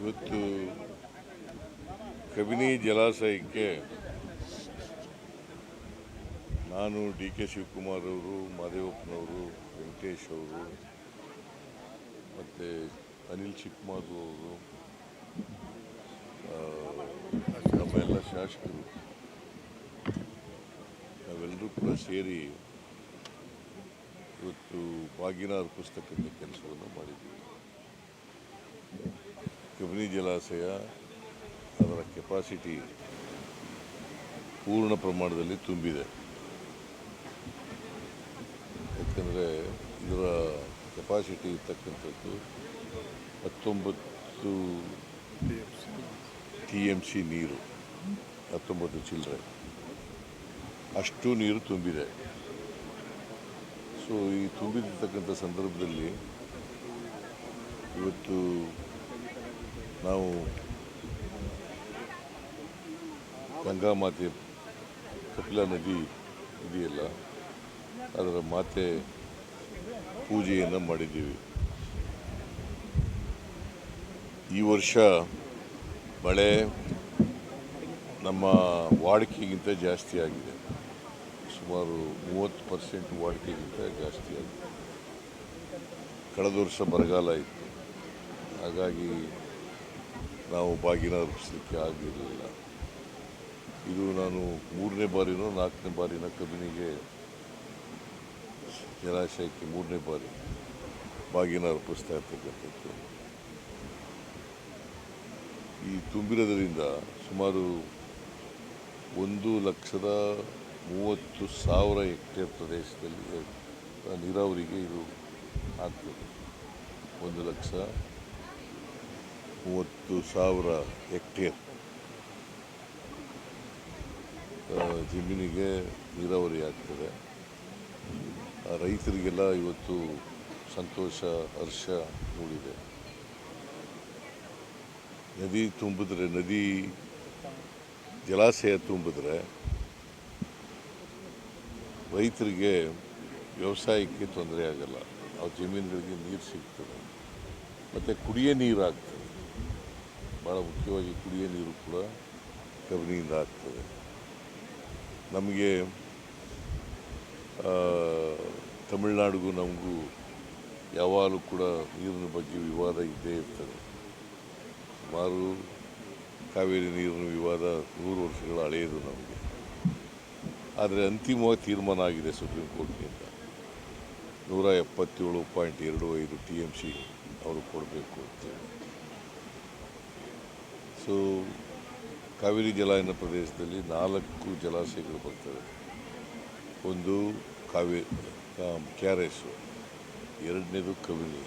ಇವತ್ತು ಕಬಿನಿ ಜಲಾಶಯಕ್ಕೆ ನಾನು ಡಿ ಕೆ ಶಿವಕುಮಾರ್ ಅವರು, ಮಾದೇವಪ್ಪನವರು, ವೆಂಕಟೇಶ್ ಅವರು, ಮತ್ತು ಅನಿಲ್ ಚಿಕ್ಕಮಾದು ಅವರು ನಮ್ಮ ಎಲ್ಲ ಶಾಸಕರು, ನಾವೆಲ್ಲರೂ ಕೂಡ ಸೇರಿ ಇವತ್ತು ಬಾಗಿನಾರ್ ಅರ್ಪಿಸ್ತಕ್ಕಂಥ ಕೆಲಸವನ್ನು ಮಾಡಿದ್ದೀವಿ. ಕಬಿನಿ ಜಲಾಶಯ ಅದರ ಕೆಪಾಸಿಟಿ ಪೂರ್ಣ ಪ್ರಮಾಣದಲ್ಲಿ ತುಂಬಿದೆ. ಯಾಕಂದರೆ ಇದರ ಕೆಪಾಸಿಟಿ ಇರ್ತಕ್ಕಂಥದ್ದು ಹತ್ತೊಂಬತ್ತು ಟಿ ಎಂ ಸಿ ನೀರು, ಹತ್ತೊಂಬತ್ತು ಚಿಲ್ಲರೆ. ಅಷ್ಟು ನೀರು ತುಂಬಿದೆ. ಸೊ ಈ ತುಂಬಿದಿರ್ತಕ್ಕಂಥ ಸಂದರ್ಭದಲ್ಲಿ ಇವತ್ತು ನಾವು ಗಂಗಾ ಮಾತೆ ಕಪಿಲಾ ನದಿ ಇದೆಯಲ್ಲ, ಅದರ ಮಾತೆ ಪೂಜೆಯನ್ನು ಮಾಡಿದ್ದೀವಿ. ಈ ವರ್ಷ ಮಳೆ ನಮ್ಮ ವಾಡಿಕೆಗಿಂತ ಜಾಸ್ತಿ ಆಗಿದೆ. ಸುಮಾರು ಮೂವತ್ತು ಪರ್ಸೆಂಟ್ ವಾಡಿಕೆಗಿಂತ ಜಾಸ್ತಿ ಆಗಿದೆ. ಕಳೆದ ವರ್ಷ ಬರಗಾಲ ಇತ್ತು. ಹಾಗಾಗಿ ನಾವು ಬಾಗಿನ ಅರ್ಪಿಸಲಿಕ್ಕೆ ಆಗಿರಲಿಲ್ಲ. ಇದು ನಾನು ಮೂರನೇ ಬಾರಿನೋ ನಾಲ್ಕನೇ ಬಾರಿನ ಕಬಿನಿಗೆ ಜಲಾಶಯಕ್ಕೆ ಮೂರನೇ ಬಾರಿ ಬಾಗಿನ ಅರ್ಪಿಸ್ತಾ ಇರ್ತಕ್ಕಂಥದ್ದು. ಈ ತುಂಬಿರೋದರಿಂದ ಸುಮಾರು ಒಂದು ಲಕ್ಷದ ಮೂವತ್ತು ಸಾವಿರ ಹೆಕ್ಟೇರ್ ಪ್ರದೇಶದಲ್ಲಿ ನೀರಾವರಿಗೆ ಇದು ಆಗ್ತದೆ. ಒಂದು ಲಕ್ಷ ಮೂವತ್ತು ಸಾವಿರ ಹೆಕ್ಟೇರ್. ಜಮೀನಿಗೆ ನೀರಾವರಿ ಆಗ್ತದೆ. ರೈತರಿಗೆಲ್ಲ ಇವತ್ತು ಸಂತೋಷ, ಹರ್ಷ ಮೂಡಿದೆ. ನದಿ ತುಂಬಿದ್ರೆ, ನದಿ ಜಲಾಶಯ ತುಂಬಿದ್ರೆ ರೈತರಿಗೆ ವ್ಯವಸಾಯಕ್ಕೆ ತೊಂದರೆ ಆಗಲ್ಲ. ಆ, ಜಮೀನುಗಳಿಗೆ ನೀರು ಸಿಗ್ತದೆ. ಮತ್ತು ಕುಡಿಯೋ ನೀರು ಆಗ್ತದೆ. ಭಾಳ ಮುಖ್ಯವಾಗಿ ಕುಡಿಯುವ ನೀರು ಕೂಡ ಕಬಿನಿಯಿಂದ ಆಗ್ತದೆ. ನಮಗೆ ತಮಿಳುನಾಡಿಗೂ ನಮಗೂ ಯಾವಾಗಲೂ ಕೂಡ ನೀರಿನ ಬಗ್ಗೆ ವಿವಾದ ಇದ್ದೇ ಇರ್ತದೆ. ಸುಮಾರು ಕಾವೇರಿ ನೀರಿನ ವಿವಾದ ನೂರು ವರ್ಷಗಳ ಹಳೆಯದು ನಮಗೆ. ಆದರೆ ಅಂತಿಮವಾಗಿ ತೀರ್ಮಾನ ಆಗಿದೆ ಸುಪ್ರೀಂ ಕೋರ್ಟ್ನಿಂದ. ನೂರ ಎಪ್ಪತ್ತೇಳು ಪಾಯಿಂಟ್ ಎರಡು ಐದು ಟಿ ಎಂ ಸಿ ಅವರು ಕೊಡಬೇಕು ಅಂತೇಳಿ ಸೊ, ಕಾವೇರಿ ಜಲಾಯನ ಪ್ರದೇಶದಲ್ಲಿ ನಾಲ್ಕು ಜಲಾಶಯಗಳು ಬರ್ತವೆ. ಒಂದು ಕಾವೇರಿ ಕೆ ಆರ್ ಎಸ್ಸು ಎರಡನೇದು ಕವಿನಿ,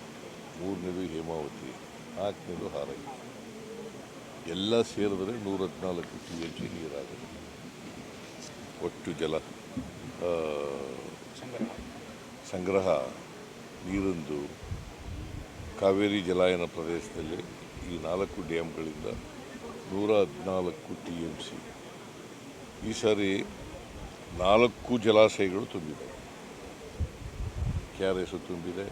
ಮೂರನೇದು ಹೇಮಾವತಿ, ನಾಲ್ಕನೇದು ಹಾರಂಗಿ ಎಲ್ಲ ಸೇರಿದ್ರೆ ನೂರ ಹದಿನಾಲ್ಕು ಟಿ ಎಚ್ ನೀರಾಗುತ್ತೆ ಒಟ್ಟು ಜಲ ಸಂಗ್ರಹ, ನೀರೊಂದು ಕಾವೇರಿ ಜಲಾಯನ ಪ್ರದೇಶದಲ್ಲಿ ಈ ನಾಲ್ಕು ಡ್ಯಾಮ್ಗಳಿಂದ ನೂರ ಹದಿನಾಲ್ಕು ಟಿ ಎಂ ಸಿ. ಈ ಸಾರಿ ನಾಲ್ಕು ಜಲಾಶಯಗಳು ತುಂಬಿದೆ. ಕೆ ಆರ್ ಎಸ್ ತುಂಬಿದೆ.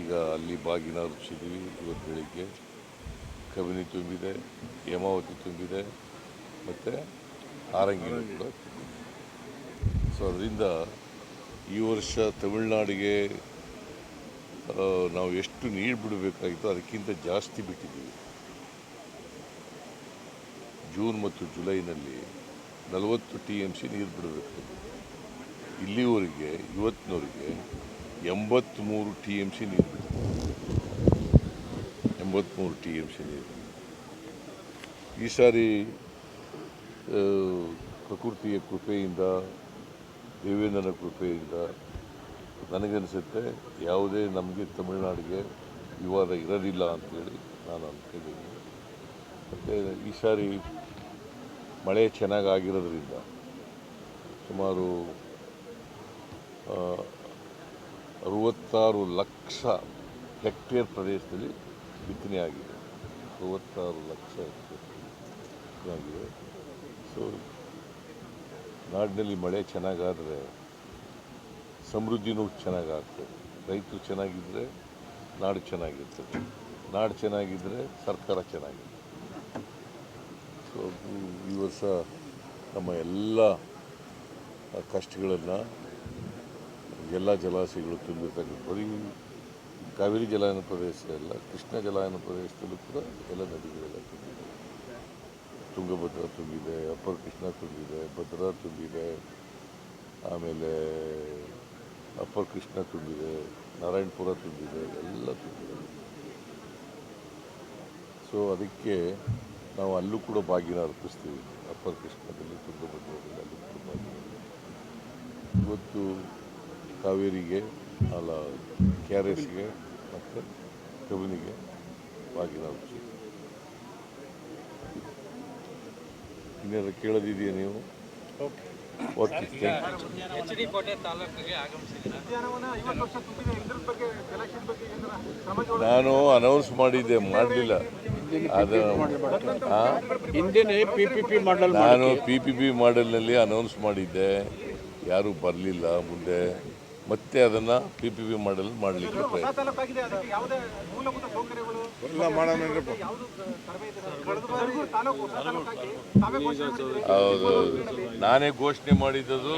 ಈಗ ಅಲ್ಲಿ ಬಾಗಿನ ಅರ್ಪಿಸಿದ್ದೀವಿ ಇವತ್ತು ಬೆಳಿಗ್ಗೆ. ಕಬಿನಿ ತುಂಬಿದೆ, ಹೇಮಾವತಿ ತುಂಬಿದೆ, ಮತ್ತು ಆರಂಗಿ ಕೂಡ ಸೊ, ಅದರಿಂದ ಈ ವರ್ಷ ತಮಿಳ್ನಾಡಿಗೆ ನಾವು ಎಷ್ಟು ನೀರು ಬಿಡಬೇಕಾಗಿತ್ತು ಅದಕ್ಕಿಂತ ಜಾಸ್ತಿ ಬಿಟ್ಟಿದ್ದೀವಿ. ಜೂನ್ ಮತ್ತು ಜುಲೈನಲ್ಲಿ ನಲವತ್ತು ಟಿ ಎಂ ಸಿ ನೀರು ಬಿಡಬೇಕು. ಇಲ್ಲಿವರೆಗೆ, ಇವತ್ತಿನವರಿಗೆ ಎಂಬತ್ತ್ಮೂರು ಟಿ ಎಂ ಸಿ ನೀರು ಬಿಡಬೇಕು ಎಂಬತ್ತ್ಮೂರು ಟಿ ಎಂ ಸಿ ನೀರು. ಈ ಸಾರಿ ಪ್ರಕೃತಿಯ ಕೃಪೆಯಿಂದ, ದೇವೇಂದ್ರನ ಕೃಪೆಯಿಂದ ನನಗನ್ನಿಸುತ್ತೆ ಯಾವುದೇ ನಮಗೆ ತಮಿಳುನಾಡಿಗೆ ವಿವಾದ ಇರೋದಿಲ್ಲ ಅಂತೇಳಿ ನಾನು ಅಂದ್ಕೊಂಡಿದ್ದೀನಿ. ಮತ್ತು ಈ ಸಾರಿ ಮಳೆ ಚೆನ್ನಾಗಿ ಆಗಿರೋದ್ರಿಂದ ಸುಮಾರು ಅರುವತ್ತಾರು ಲಕ್ಷ ಹೆಕ್ಟೇರ್ ಪ್ರದೇಶದಲ್ಲಿ ಬಿತ್ತನೆ ಆಗಿದೆ. ಅರುವತ್ತಾರು ಲಕ್ಷ ಹೆಕ್ಟೇರ್ ಆಗಿದೆ. ಸೊ ನಾಡಿನಲ್ಲಿ ಮಳೆ ಚೆನ್ನಾಗಾದರೆ, ಸಮೃದ್ಧಿನೂ ಚೆನ್ನಾಗಾಗ್ತದೆ. ರೈತರು ಚೆನ್ನಾಗಿದ್ದರೆ ನಾಡು ಚೆನ್ನಾಗಿರ್ತದೆ. ನಾಡು ಚೆನ್ನಾಗಿದ್ದರೆ ಸರ್ಕಾರ ಅದು ಈ ವರ್ಷ ನಮ್ಮ ಎಲ್ಲ ಕಷ್ಟಗಳನ್ನು ಎಲ್ಲ ಜಲಾಶಯಗಳು ತುಂಬಿರ್ತಕ್ಕಂಥ ಬರೀ ಕಾವೇರಿ ಜಲಾಯನ ಪ್ರದೇಶ ಎಲ್ಲ ಕೃಷ್ಣ ಜಲಾಯನ ಪ್ರದೇಶದಲ್ಲೂ ಕೂಡ ಎಲ್ಲ ನದಿಗಳೆಲ್ಲ ತುಂಬಿದೆ. ತುಂಗಭದ್ರಾ ತುಂಬಿದೆ ಅಪ್ಪರ್ ಕೃಷ್ಣ ತುಂಬಿದೆ, ಭದ್ರಾ ತುಂಬಿದೆ, ಆಮೇಲೆ ಅಪ್ಪರ್ ಕೃಷ್ಣ ತುಂಬಿದೆ, ನಾರಾಯಣಪುರ ತುಂಬಿದೆ, ಎಲ್ಲ ತುಂಬಿದೆ. ಸೊ ಅದಕ್ಕೆ ನಾವು ಅಲ್ಲೂ ಕೂಡ ಬಾಗಿನ ಅರ್ಪಿಸ್ತೀವಿ. ಅಪ್ಪರ್ ಕೃಷ್ಣದಲ್ಲಿ ತುಂಗಭದ್ರದಲ್ಲಿ ಅಲ್ಲೂ ಕೂಡ ಬಾಗಿನ ಇವತ್ತು ಕಾವೇರಿಗೆ ಅಲ್ಲ ಕೆ ಆರ್ ಎಸ್ಗೆ ಮತ್ತು ಕಬಿನಿಗೆ ಬಾಗಿನ ಅರ್ಪಿಸ್ತೀವಿ. ಇನ್ನೇನು ಕೇಳೋದಿದೆಯಾ ನೀವು? Okay thank you H D Kote ತಾಲೂಕಿಗೆ ಆಗಮಿಸಿದ್ದೀರಾ? ಉದ್ಯಾನವನ ಐವತ್ತು ವರ್ಷ ತುಂಬಿದೆ. ಇದ್ರ ಬಗ್ಗೆ ಎಲೆಕ್ಷನ್ ಬಗ್ಗೆ ಏನಾರ ಕ್ರಮ ನಾನು ಅನೌನ್ಸ್ ಮಾಡಿದ್ದೆ ಮಾಡಲಿಲ್ಲ. ಅದು ಆ? ಹಿಂದೆನೇ ಪಿ ಪಿ ಪಿ ಮಾಡಲ್ ನಾನು ಪಿ ಪಿ ಪಿ ಮಾಡೆಲ್ನಲ್ಲಿ ಅನೌನ್ಸ್ ಮಾಡಿದ್ದೆ. ಯಾರೂ ಬರಲಿಲ್ಲ ಮುಂದೆ. ಮತ್ತೆ ಅದನ್ನು ಪಿ ಪಿ ಪಿ ಮಾಡೆಲ್ ಮಾಡಲಿಕ್ಕೆ ಹೊಸ ಪ್ರಯತ್ನ. ತಾಲೂಕಾಗಿದೆ ಅದಕ್ಕೆ ಮೂಲಭೂತ ಸೌಕರ್ಯಗಳು ಯಾವುದು ಕಡಿಮೆ ಇದೆ ಸರ್. ಕಳೆದ ಬಾರಿ ತಾಲೂಕು ಹೊಸ ತಾಲೂಕಾಗಿ ತಾವೇ ಘೋಷಣೆ ಮಾಡಿದ್ರಿ. ಹೌದು ಹೌದು ನಾನೇ ಘೋಷಣೆ ಮಾಡಿದ್ದದು.